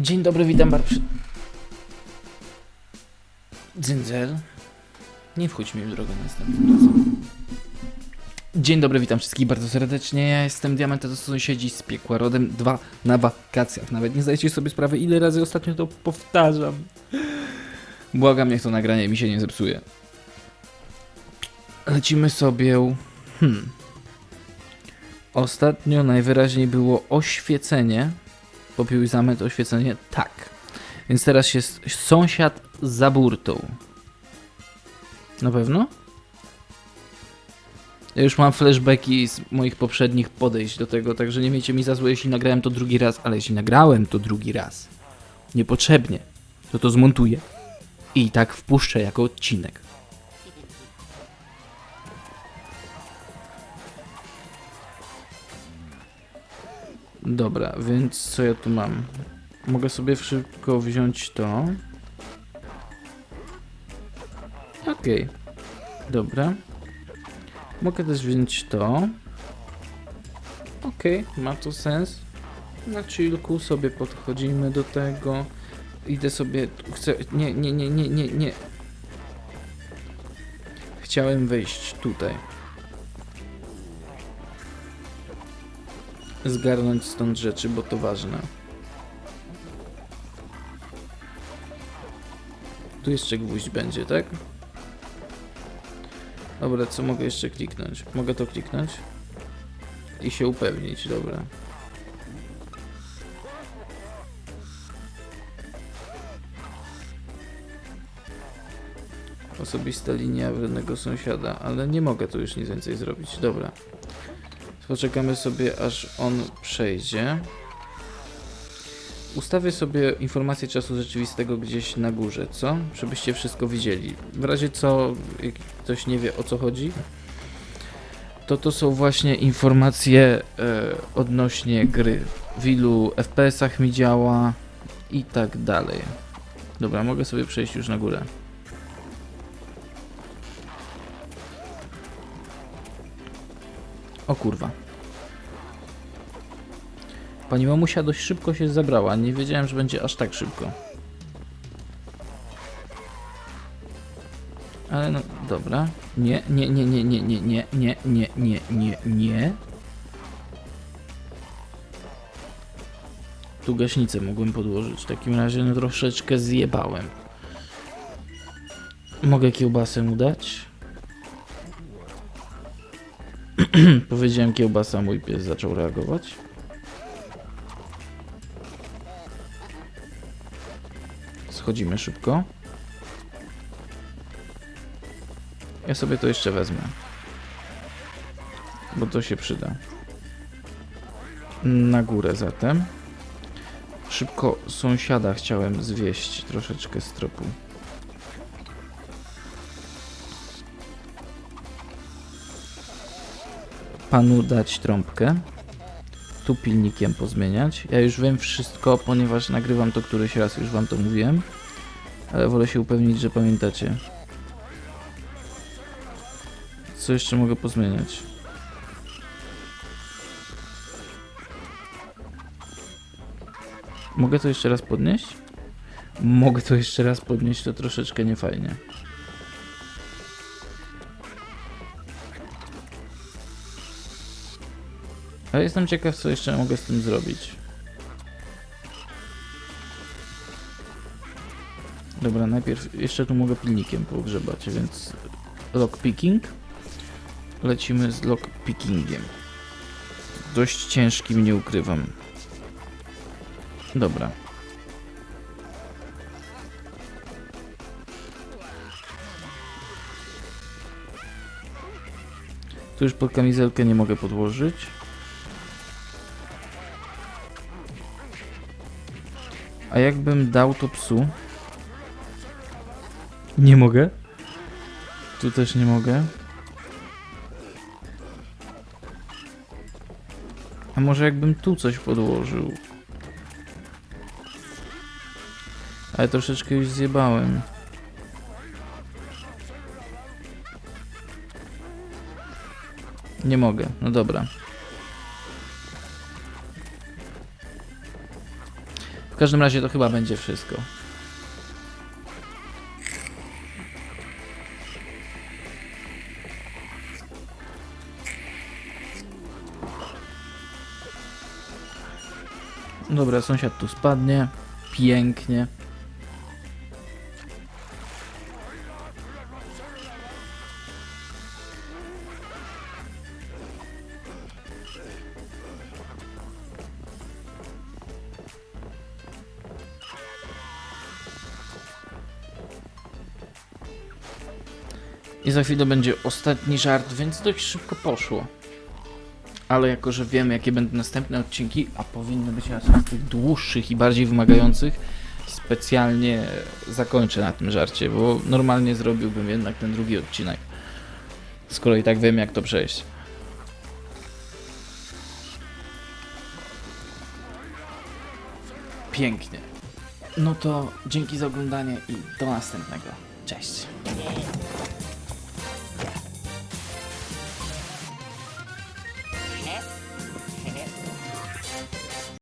Dzień dobry, witam bardzo. Dzyndzel. Nie wchodź mi w drogę następnym razem. Dzień dobry, witam wszystkich bardzo serdecznie. Ja jestem Diament, a to sąsiedzi z piekła rodem 2 na wakacjach. Nawet nie zdajecie sobie sprawy, ile razy ostatnio to powtarzam. Błagam, niech to nagranie mi się nie zepsuje. Lecimy sobie. Hmm. Ostatnio najwyraźniej było oświecenie. Popiół i zamęt, oświecenie? Tak. Więc teraz jest sąsiad za burtą. Na pewno? Ja już mam flashbacki z moich poprzednich podejść do tego, także nie miejcie mi za złe, jeśli nagrałem to drugi raz, ale jeśli nagrałem to drugi raz, niepotrzebnie, to to zmontuję i tak wpuszczę jako odcinek. Dobra, więc co ja tu mam? Mogę sobie szybko wziąć to. Okej. Dobra. Mogę też wziąć to. Okej, ma to sens. Na chillku sobie podchodzimy do tego. Idę sobie. Chcę. Nie, nie, nie, nie, nie, nie. Chciałem wejść tutaj. Zgarnąć stąd rzeczy, bo to ważne. Tu jeszcze gwóźdź będzie, tak? Dobra, co mogę jeszcze kliknąć? Mogę to kliknąć? I się upewnić, dobra. Osobista linia wrednego sąsiada, ale nie mogę tu już nic więcej zrobić. Dobra. Poczekamy sobie, aż on przejdzie. Ustawię sobie informację czasu rzeczywistego gdzieś na górze, co? Żebyście wszystko widzieli. W razie co, jak ktoś nie wie o co chodzi, to to są właśnie informacje e, odnośnie gry. W ilu FPS-ach mi działa i tak dalej. Dobra, mogę sobie przejść już na górę. O kurwa. Pani mamusia dość szybko się zabrała. Nie wiedziałem, że będzie aż tak szybko. Ale no, dobra. Nie, nie, nie, nie, nie, nie, nie, nie, nie, nie, nie, nie. Tu gaśnicę mogłem podłożyć. W takim razie no troszeczkę zjebałem. Mogę kiełbasę mu dać? Powiedziałem kiełbasa, mój pies zaczął reagować. Schodzimy szybko. Ja sobie to jeszcze wezmę. Bo to się przyda. Na górę zatem. Szybko sąsiada chciałem zwieść troszeczkę z tropu. Panu dać trąbkę. Tu pilnikiem pozmieniać. Ja już wiem wszystko, ponieważ nagrywam to któryś raz, już wam to mówiłem. Ale wolę się upewnić, że pamiętacie. Co jeszcze mogę pozmieniać? Mogę to jeszcze raz podnieść? Mogę to jeszcze raz podnieść, to troszeczkę niefajnie. Ale jestem ciekaw, co jeszcze mogę z tym zrobić. Dobra, najpierw jeszcze tu mogę pilnikiem pogrzebać, więc lockpicking. Lecimy z lockpickingiem. Dość ciężkim, nie ukrywam. Dobra. Tu już pod kamizelkę nie mogę podłożyć. A jakbym dał to psu? Nie mogę. Tu też nie mogę. A może jakbym tu coś podłożył? Ale troszeczkę już zjebałem. Nie mogę, no dobra. Każdym razie to chyba będzie wszystko. Dobra, sąsiad tu spadnie. Pięknie. I za chwilę będzie ostatni żart, więc dość szybko poszło. Ale jako, że wiemy, jakie będą następne odcinki, a powinny być raz z tych dłuższych i bardziej wymagających, specjalnie zakończę na tym żarcie, bo normalnie zrobiłbym jednak ten drugi odcinek. Skoro i tak wiem, jak to przejść. Pięknie. No to dzięki za oglądanie i do następnego. Cześć.